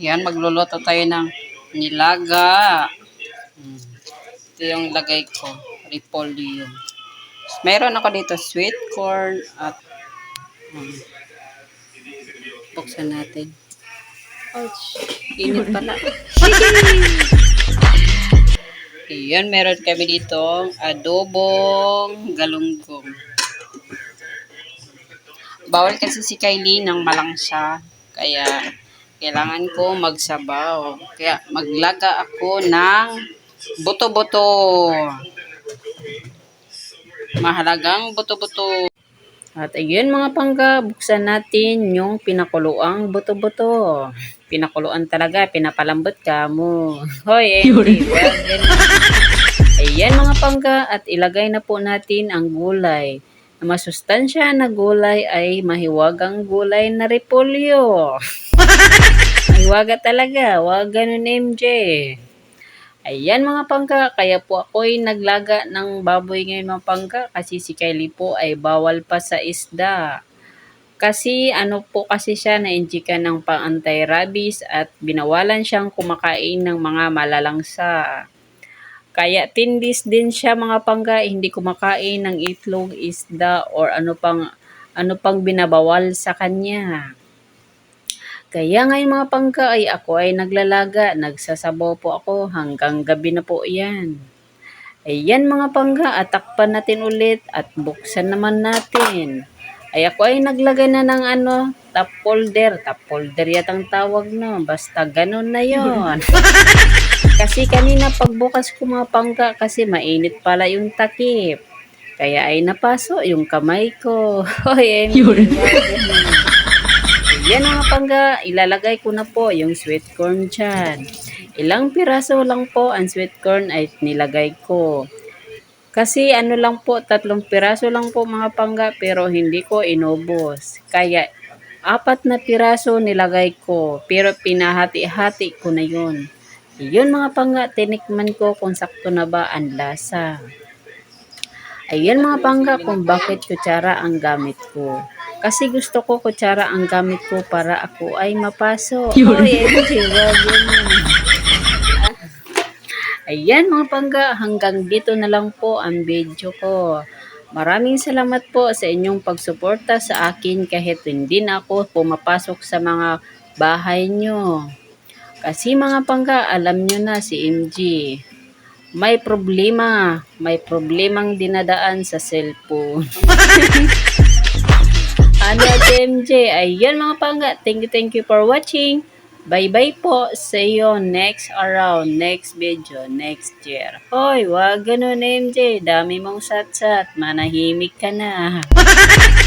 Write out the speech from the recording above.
Yan, magluluto tayo ng nilaga. Ito yung lagay ko. Repolyo. Meron ako dito sweet corn at hmm. buksan natin. Ouch. Init pala. Ayan, meron kami dito adobong galunggong. Bawal kasi si Kylie ng malangsa. Kaya, kailangan ko magsabaw. Kaya, maglaga ako ng buto-buto. Mahalagang buto-buto. At ayun mga pangga, buksan natin yung pinakuluang buto-buto. Pinakuluan talaga, pinapalambot ka mo. Hoy, Andy, well then. Ayan mga pangga, at ilagay na po natin ang gulay. Ang masustansya na gulay ay mahiwagang gulay na repolyo. Mahiwaga talaga, wag ganun MJ. Ayan mga pangga, kaya po ako'y naglaga ng baboy ngayon mga pangga kasi si Kylie po ay bawal pa sa isda. Kasi ano po kasi siya na-injikan ng pang-anti-rabies at binawalan siyang kumakain ng mga malalangsa. Kaya tindis din siya mga pangga, hindi kumakain ng itlog, isda or ano pang ano pang binabawal sa kanya. Kaya ngayon mga pangga ay ako ay naglalaga, nagsasabaw po ako hanggang gabi na po yan. Ayan mga pangga, atakpan natin ulit at buksan naman natin. Ay ako ay naglagay na ng ano, top folder. Top folder yatang tawag no. Basta ganun na yon. Kasi kanina pagbukas ko mga pangga kasi mainit pala yung takip. Kaya ay napaso yung kamay ko. Hoy. Yan mga pangga, ilalagay ko na po yung sweet corn dyan. Ilang piraso lang po ang sweet corn ay nilagay ko. Kasi ano lang po, tatlong piraso lang po mga pangga pero hindi ko inubos. Kaya apat na piraso nilagay ko pero pinahati-hati ko na yun. Yun mga pangga, tinikman ko kung sakto na ba ang lasa. Ayan mga pangga kung bakit kutsara ang gamit ko. Kasi gusto ko kutsara ang gamit ko para ako ay mapaso. Oh, yun. Ayan mga pangga, hanggang dito na lang po ang video ko. Maraming salamat po sa inyong pagsuporta sa akin kahit hindi na ako pumapasok sa mga bahay nyo. Kasi mga pangga, alam nyo na si MG. May problema. May problemang dinadaan sa cellphone. ano at MJ? Ayun mga pangga. Thank you, thank you for watching. Bye-bye po. See you next around, next video, next year. Hoy, wag ganun MJ. Dami mong sat-sat. Manahimik ka na.